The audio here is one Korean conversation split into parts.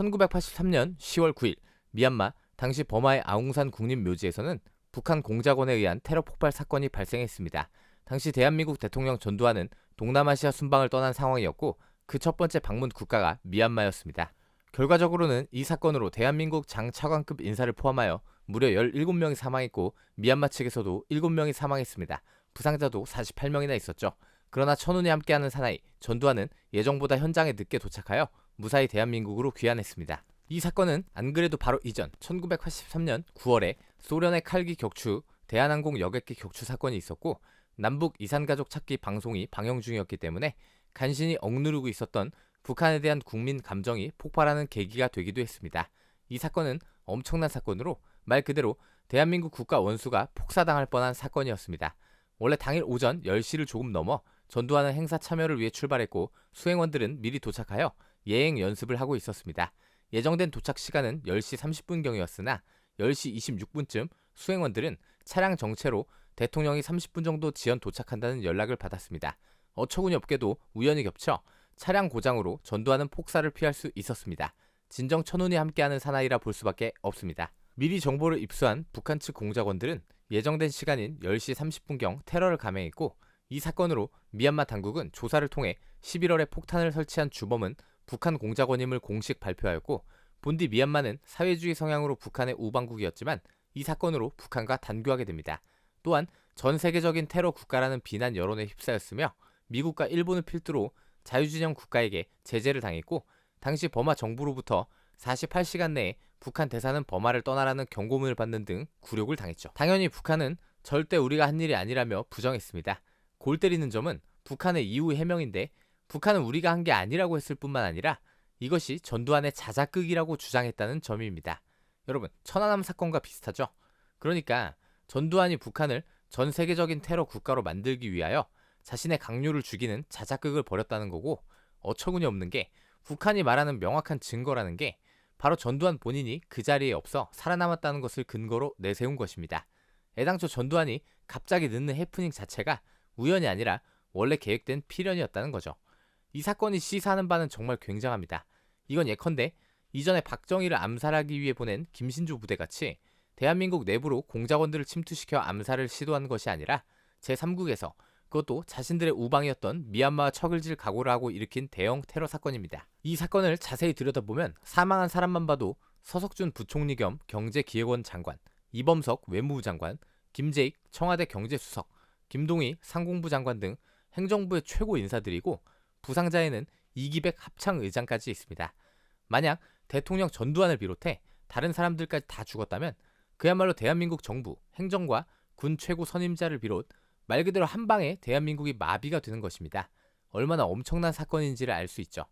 1983년 10월 9일 미얀마 당시 버마의 아웅산 국립묘지에서는 북한 공작원에 의한 테러 폭발 사건이 발생했습니다. 당시 대한민국 대통령 전두환은 동남아시아 순방을 떠난 상황이었고 그 첫 번째 방문 국가가 미얀마였습니다. 결과적으로는 이 사건으로 대한민국 장차관급 인사를 포함하여 무려 17명이 사망했고 미얀마 측에서도 7명이 사망했습니다. 부상자도 48명이나 있었죠. 그러나 천운이 함께하는 사나이 전두환은 예정보다 현장에 늦게 도착하여 무사히 대한민국으로 귀환했습니다. 이 사건은 안 그래도 바로 이전 1983년 9월에 소련의 칼기 격추 대한항공 여객기 격추 사건이 있었고 남북 이산가족 찾기 방송이 방영 중이었기 때문에 간신히 억누르고 있었던 북한에 대한 국민 감정이 폭발하는 계기가 되기도 했습니다. 이 사건은 엄청난 사건으로 말 그대로 대한민국 국가 원수가 폭사당할 뻔한 사건이었습니다. 원래 당일 오전 10시를 조금 넘어 전두환은 행사 참여를 위해 출발했고 수행원들은 미리 도착하여 예행 연습을 하고 있었습니다. 예정된 도착 시간은 10시 30분경이었으나 10시 26분쯤 수행원들은 차량 정체로 대통령이 30분 정도 지연 도착한다는 연락을 받았습니다. 어처구니 없게도 우연히 겹쳐 차량 고장으로 전두환은 폭사를 피할 수 있었습니다. 진정 천운이 함께하는 사나이라 볼 수밖에 없습니다. 미리 정보를 입수한 북한 측 공작원들은 예정된 시간인 10시 30분경 테러를 감행했고 이 사건으로 미얀마 당국은 조사를 통해 11월에 폭탄을 설치한 주범은 북한 공작원임을 공식 발표하였고 본디 미얀마는 사회주의 성향으로 북한의 우방국이었지만 이 사건으로 북한과 단교하게 됩니다. 또한 전 세계적인 테러 국가라는 비난 여론에 휩싸였으며 미국과 일본을 필두로 자유진영 국가에게 제재를 당했고 당시 버마 정부로부터 48시간 내에 북한 대사는 버마를 떠나라는 경고문을 받는 등 굴욕을 당했죠. 당연히 북한은 절대 우리가 한 일이 아니라며 부정했습니다. 골 때리는 점은 북한의 이후 해명인데 북한은 우리가 한 게 아니라고 했을 뿐만 아니라 이것이 전두환의 자작극이라고 주장했다는 점입니다. 여러분, 천안함 사건과 비슷하죠? 그러니까 전두환이 북한을 전 세계적인 테러 국가로 만들기 위하여 자신의 강요를 죽이는 자작극을 벌였다는 거고 어처구니 없는 게 북한이 말하는 명확한 증거라는 게 바로 전두환 본인이 그 자리에 없어 살아남았다는 것을 근거로 내세운 것입니다. 애당초 전두환이 갑자기 늦는 해프닝 자체가 우연이 아니라 원래 계획된 필연이었다는 거죠. 이 사건이 시사하는 바는 정말 굉장합니다. 이건 예컨대 이전에 박정희를 암살하기 위해 보낸 김신조 부대같이 대한민국 내부로 공작원들을 침투시켜 암살을 시도한 것이 아니라 제3국에서 그것도 자신들의 우방이었던 미얀마와 척을 질 각오를 하고 일으킨 대형 테러 사건입니다. 이 사건을 자세히 들여다보면 사망한 사람만 봐도 서석준 부총리 겸 경제기획원 장관, 이범석 외무부 장관, 김재익 청와대 경제수석, 김동희 상공부 장관 등 행정부의 최고 인사들이고 부상자에는 이기백 합창 의장까지 있습니다. 만약 대통령 전두환을 비롯해 다른 사람들까지 다 죽었다면 그야말로 대한민국 정부, 행정과 군 최고 선임자를 비롯 말 그대로 한 방에 대한민국이 마비가 되는 것입니다. 얼마나 엄청난 사건인지를 알 수 있죠.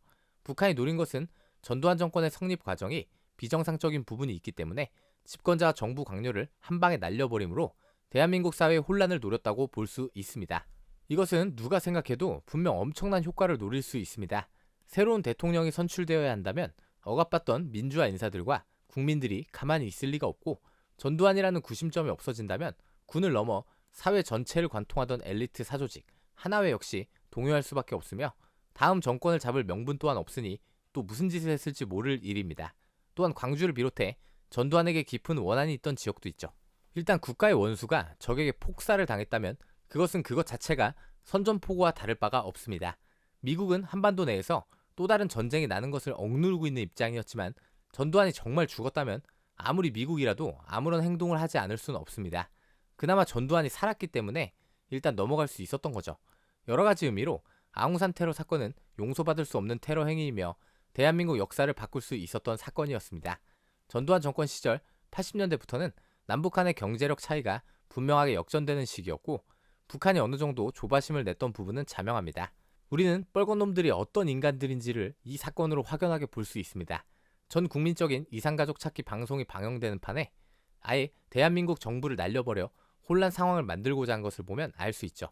북한이 노린 것은 전두환 정권의 성립 과정이 비정상적인 부분이 있기 때문에 집권자와 정부 강요를 한 방에 날려버림으로 대한민국 사회의 혼란을 노렸다고 볼 수 있습니다. 이것은 누가 생각해도 분명 엄청난 효과를 노릴 수 있습니다. 새로운 대통령이 선출되어야 한다면 억압받던 민주화 인사들과 국민들이 가만히 있을 리가 없고 전두환이라는 구심점이 없어진다면 군을 넘어 사회 전체를 관통하던 엘리트 사조직 하나회 역시 동요할 수밖에 없으며 다음 정권을 잡을 명분 또한 없으니 또 무슨 짓을 했을지 모를 일입니다. 또한 광주를 비롯해 전두환에게 깊은 원한이 있던 지역도 있죠. 일단 국가의 원수가 적에게 폭사를 당했다면 그것은 그것 자체가 선전포고와 다를 바가 없습니다. 미국은 한반도 내에서 또 다른 전쟁이 나는 것을 억누르고 있는 입장이었지만 전두환이 정말 죽었다면 아무리 미국이라도 아무런 행동을 하지 않을 수는 없습니다. 그나마 전두환이 살았기 때문에 일단 넘어갈 수 있었던 거죠. 여러 가지 의미로 아웅산 테러 사건은 용서받을 수 없는 테러 행위이며 대한민국 역사를 바꿀 수 있었던 사건이었습니다. 전두환 정권 시절 80년대부터는 남북 한의 경제력 차이가 분명하게 역전되는 시기였고 북한이 어느 정도 조바심을 냈던 부분은 자명합니다. 우리는 뻘건 놈들이 어떤 인간들인지를 이 사건으로 확연하게 볼 수 있습니다. 전 국민적인 이산가족 찾기 방송이 방영되는 판에 아예 대한민국 정부를 날려버려 혼란 상황을 만들고자 한 것을 보면 알 수 있죠.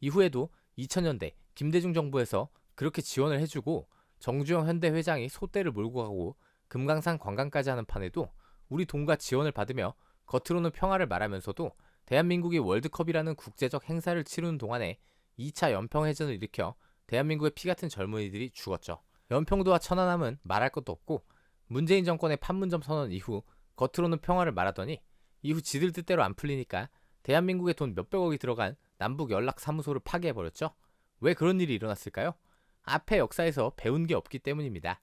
이후에도 2000년대 김대중 정부에서 그렇게 지원을 해주고 정주영 현대 회장이 소떼를 몰고 가고 금강산 관광까지 하는 판에도 우리 돈과 지원을 받으며 겉으로는 평화를 말하면서도 대한민국이 월드컵이라는 국제적 행사를 치르는 동안에 2차 연평해전을 일으켜 대한민국의 피 같은 젊은이들이 죽었죠. 연평도와 천안함은 말할 것도 없고 문재인 정권의 판문점 선언 이후 겉으로는 평화를 말하더니 이후 지들 뜻대로 안 풀리니까 대한민국에 돈 몇백억이 들어간 남북 연락 사무소를 파괴해 버렸죠. 왜 그런 일이 일어났을까요? 앞에 역사에서 배운 게 없기 때문입니다.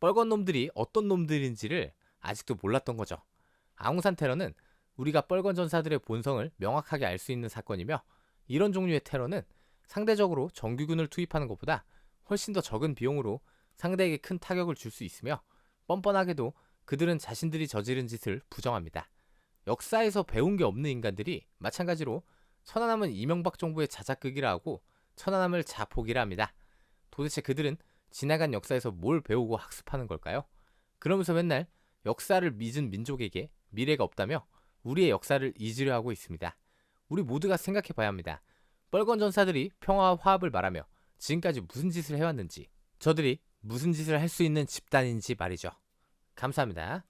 뻘건 놈들이 어떤 놈들인지를 아직도 몰랐던 거죠. 아웅산 테러는 우리가 뻘건 전사들의 본성을 명확하게 알 수 있는 사건이며 이런 종류의 테러는 상대적으로 정규군을 투입하는 것보다 훨씬 더 적은 비용으로 상대에게 큰 타격을 줄 수 있으며 뻔뻔하게도 그들은 자신들이 저지른 짓을 부정합니다. 역사에서 배운 게 없는 인간들이 마찬가지로 천안함은 이명박 정부의 자작극이라 하고 천안함을 자폭이라 합니다. 도대체 그들은 지나간 역사에서 뭘 배우고 학습하는 걸까요? 그러면서 맨날 역사를 믿은 민족에게 미래가 없다며 우리의 역사를 잊으려 하고 있습니다. 우리 모두가 생각해 봐야 합니다. 뻘건 전사들이 평화와 화합을 말하며 지금까지 무슨 짓을 해왔는지, 저들이 무슨 짓을 할 수 있는 집단인지 말이죠. 감사합니다.